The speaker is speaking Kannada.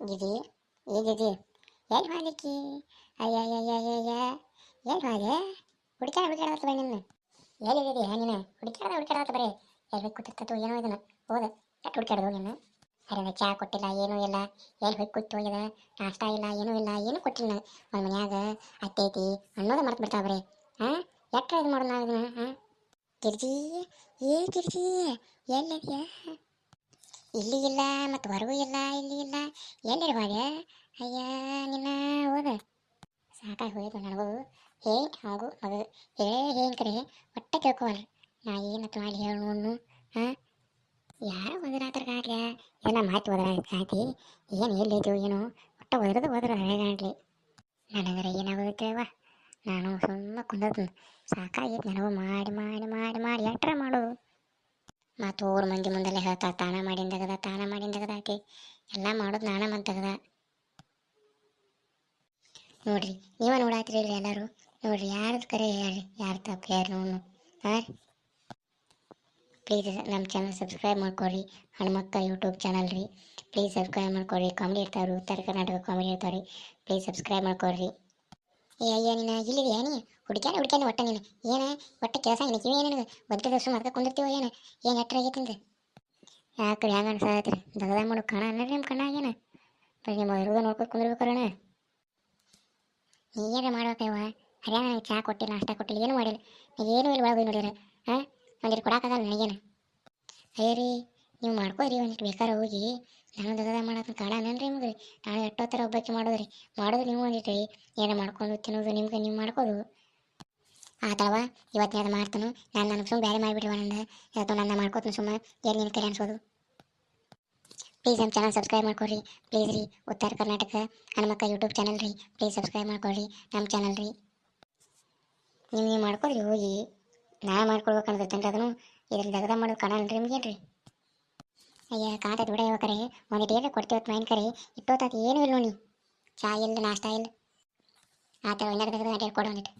ಗಿಜಿ ಏ ಗಿಜಿ ಎಲ್ಲಿ ಮಾಡ್ಲಿಕ್ಕಿ? ಅಯ್ಯಯ್ಯಯ್ಯಯ್ಯ ಎಲ್ಲಿ ಮಾಡಿದೆ? ಹುಡುಕ್ಯಾಡ ಹುಡುಕ್ಯಾಡತ್ತ ಬರೀ ನಿನ್ನ. ಎಲ್ಲಿದ್ದೀಯ ನೀನು ಹುಡುಕ್ಯಾಡ ಹುಡುಕ್ಯಾಡತ್ತ ಬರೀ. ಎಲ್ಲಿ ಕೂತಿರ್ತತ್ತು ಏನೋ ಇದನ್ನ. ಹೋದ. ಎಟ್ಟು ಹುಡುಕ್ಯಾಡೋದು ನಿನ್ನ? ಅರೆ ಚಾ ಕೊಟ್ಟಿಲ್ಲ, ಏನೂ ಇಲ್ಲ. ಎಲ್ಲಿ ಹೋಗಿ ಕೂತು ಹೋಗ್ಯದ ನಾಷ್ಟ ಇಲ್ಲ, ಏನೂ ಇಲ್ಲ. ಏನೂ ಕೊಟ್ಟಿಲ್ಲ ಒಂದು ಮನ್ಯಾಗ ಅತ್ತೆ ಐತಿ ಅನ್ನೋದು ಮರ್ತು ಬಿಡ್ತಾವ ಬರೀ. ಹಾಂ ಎಟ್ರ ಇದು ಮಾಡೋದು ನಾವು ಇದನ್ನ? ಹಾಂ ಗಿರ್ಜಿ? ಏ ಗಿರ್ಜಿ, ಎಲ್ಲಿದ್ಯಾ? ಇಲ್ಲಿ ಇಲ್ಲ ಮತ್ತು ಹೊರಗೂ ಇಲ್ಲ, ಇಲ್ಲಿ ಇಲ್ಲ. ಎಲ್ಲಿರುವಾಗ ಅಯ್ಯ, ನಿನ್ನ ಹೋದ ಸಾಕಾಗಿ ಹೋಯ್ತು ನನಗೂ. ಹೇ, ಹಾಗೂ ಮಗು. ಏ ಹೇನ್ ಕರೆ ಒಟ್ಟೆ ಕೇಳ್ಕೋವಲ್ರಿ ನಾ ಏನತ್ತು ಮಾಡಿ ಹೇಳು ನೋಡ್ನು? ಹಾಂ? ಯಾರು ಒದರಾತ್ರ ಕಾಟ್ಲ ಏನ ಮಾತು ಹೋದ್ರ ಕಾತಿ ಏನು ಎಲ್ಲಿದ್ದು ಏನು? ಒಟ್ಟ ಒದ್ರದು ಹೋದ್ರ ಹೇಗಾಡ್ಲಿ ನನಗರ ಏನಾಗೋದೈತೆವ ನಾನು ಸುಮ್ಮ ಕುಂದದ್ದು ಸಾಕಾಗಿತ್ತು ನನಗೂ. ಮಾಡಿ ಮಾಡಿ ಮಾಡಿ ಮಾಡಿ. ಎಟ್ರ ಮಾಡೋದು ಮತ್ತು ಊರ ಮಂದಿ ಮುಂದೆಲ್ಲ ಹೇಳ್ತಾ, ತಾನ ಮಾಡಿಂದಾಗದ ತಾನ ಮಾಡಿಂದಾಗದ ಆಕೆ. ಎಲ್ಲ ಮಾಡೋದು ನಾನ ಮಂತಗದ ನೋಡ್ರಿ, ನೀವ ನೋಡಾತ್ರಿ ಇಲ್ರಿ ಎಲ್ಲರೂ. ನೋಡ್ರಿ ಯಾರು ಕರೆ ಹೇಳ್ರಿ, ಯಾರು ತಪ್ಪು ಯಾರು ನೋಡು ಹಾಂ ಪ್ಲೀಸ್ ನಮ್ಮ ಚಾನಲ್ ಸಬ್ಸ್ಕ್ರೈಬ್ ಮಾಡ್ಕೊಳ್ರಿ. ಹಣ್ಮಕ್ಕ ಯೂಟ್ಯೂಬ್ ಚಾನಲ್ ರೀ. ಪ್ಲೀಸ್ ಸಬ್ಸ್ಕ್ರೈಬ್ ಮಾಡ್ಕೊಳ್ರಿ. ಕಾಮಿಡಿ ಇರ್ತಾವ್ರಿ, ಉತ್ತರ ಕರ್ನಾಟಕ ಕಾಮಿಡಿ ಇರ್ತಾವ್ರಿ. ಪ್ಲೀಸ್ ಸಬ್ಸ್ಕ್ರೈಬ್ ಮಾಡ್ಕೊಳ್ರಿ. ಏ, ಅಯ್ಯ, ನೀನು ಇಲ್ಲಿದೆಯಾ ನೀ? ಹುಡುಕ್ಯಾನ ಹುಡುಕ್ಯಾನ ಒಟ್ಟ ನೀನು. ಏನ? ಒಟ್ಟ ಕೆಲಸ ನಿನಗೆ ಇವೇ ಏನೇನು ಬದುಕಿದ ದಿವಸ ಅದಕ್ಕೆ ಕುಂದಿರ್ತೀವ ಏನು? ಏನು ಎಟ್ರ ಆಗೈತಂದ ಯಾಕ್ರಿ ಹ್ಯಾಂಗ ರೀ ದಗದ ಮಾಡು ಕಣ ಅನ್ನರಿ ನಿಮ್ಮ ಕಣ ಏನು? ಬರೀ ನಿಮ್ಮ ಇರೋದು ನೋಡ್ಕೊಂಡು ಕುಂದಿರ್ಬೇಕರಣ ನೀ ಏನಾರ ಮಾಡ್ಬೇಕವ ಹರ್ಯಾಣ ನನಗೆ ಚಹಾ ಕೊಟ್ಟಿಲ್ಲ ಅಷ್ಟ ಕೊಟ್ಟಿಲ್ಲ, ಏನು ಮಾಡಿಲ್ಲ. ಏನು ಇಲ್ಲಿ ಒಳಗೆ ನೋಡಿರ. ಹಾಂ ಒಂದಿಟ್ಟು ಕೊಡಕ್ಕಾಗಲ್ಲ ನನಗೇನು? ಅಯ್ಯ ರೀ, ನೀವು ಮಾಡ್ಕೋರಿ ಒಂದಿಟ್ಟು ಬೇಕಾರೆ ಹೋಗಿ. ನಾನು ದಗದ ಮಾಡಕ್ಕೆ ಕಾಡ ಅನ್ನನ್ರಿ ನಿಮ್ಗೆ ನಾನು ಎಷ್ಟೋ ಥರ ಒಬ್ಬಾಕಿ ಮಾಡೋದ್ರಿ. ಮಾಡೋದು ನೀವು ಒಂದಿಟ್ಟು ಏನೋ ಮಾಡ್ಕೊಂಡು ತಿನ್ನೋದು ನಿಮ್ಗೆ, ನೀವು ಮಾಡ್ಕೋದು. ಆತವ ಇವತ್ತಿನ ಅದು ಮಾಡ್ತಾನು. ನಾನು ನನಗೆ ಸುಮ್ಮನೆ ಬೇರೆ ಮಾಡಿಬಿಟ್ರಿ ನಂದು ಇವತ್ತು ನನ್ನ ಮಾಡ್ಕೋತೀನಿ ಸುಮ್ಮನೆ ಏನು ನಿನ್ನ ಕೈ ಅನ್ಸೋದು? ಪ್ಲೀಸ್ ನಮ್ಮ ಚಾನಲ್ ಸಬ್ಸ್ಕ್ರೈಬ್ ಮಾಡ್ಕೊಳ್ರಿ ಪ್ಲೀಸ್ ರೀ, ಉತ್ತರ ಕರ್ನಾಟಕ ಹನುಮಕ್ಕ ಯೂಟ್ಯೂಬ್ ಚಾನಲ್ ರೀ. ಪ್ಲೀಸ್ ಸಬ್ಸ್ಕ್ರೈಬ್ ಮಾಡ್ಕೊಳ್ರಿ ನಮ್ಮ ಚಾನಲ್ ರೀ. ನೀವು ನೀವು ಮಾಡ್ಕೊರಿ ಹೋಗಿ. ನಾ ಮಾಡ್ಕೊಳ್ಬೇಕಂದ್ರೆ ಅದನ್ನು. ಇದ್ರಲ್ಲಿ ದಗದ ಮಾಡೋದು ಕಾಣಲ್ರಿ ನಿಮ್ಗೇನು ರೀ ಅಯ್ಯ, ಕಾಂತೈತೆ ಬಿಡ ಕರೆ. ಒಂದು ಏನು ಕೊಡ್ತೀವತ್ತು ಮೈನ್ ಕರೆ. ಇಟ್ಟೋತಾತ ಏನೂ ಇಲ್ಲ ನೋಡಿ. ಚಾ ಇಲ್ಲ, ನಾಷ್ಟ ಇಲ್ಲ. ಆ ಥರ ಒಂದೆರಡು ತೆಗೆದು ಅಡ್ಡಾಡಿ ಕೊಡು ಒಂದಿಟ್ಟು